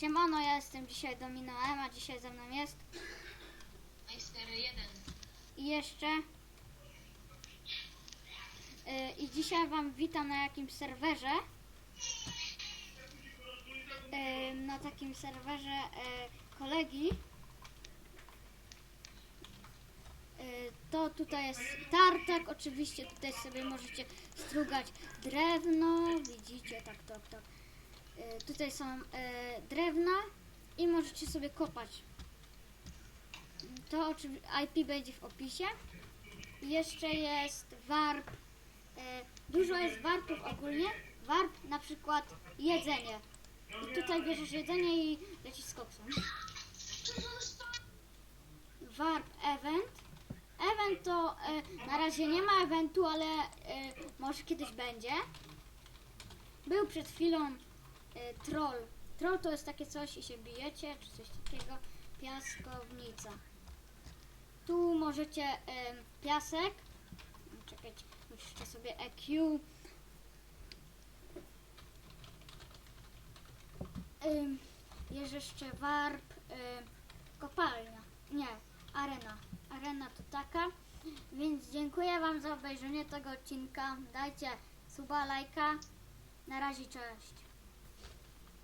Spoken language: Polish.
Siemano, ja jestem dzisiaj Dominoem, a dzisiaj ze mną jest Meister 1. i jeszcze yy, i dzisiaj wam witam na jakimś serwerze yy, na takim serwerze yy, kolegi Yy, to tutaj jest tartak, oczywiście tutaj sobie możecie strugać drewno, widzicie, tak, tak, tak. Yy, tutaj są yy, drewna i możecie sobie kopać. To oczywiście IP będzie w opisie. Jeszcze jest warp. E, dużo jest warpów ogólnie. Warp na przykład jedzenie. I tutaj bierzesz jedzenie i lecisz z koksem. Warp event. Event to e, na razie nie ma eventu, ale e, może kiedyś będzie. Był przed chwilą e, troll. Troll to jest takie coś i się bijecie, czy coś takiego. Piaskownica. Tu możecie piasek. Czekajcie, sobie EQ. Jest jeszcze warp, kopalnia. Nie, arena. Arena to taka. Więc dziękuję Wam za obejrzenie tego odcinka. Dajcie suba, lajka. Na razie, cześć.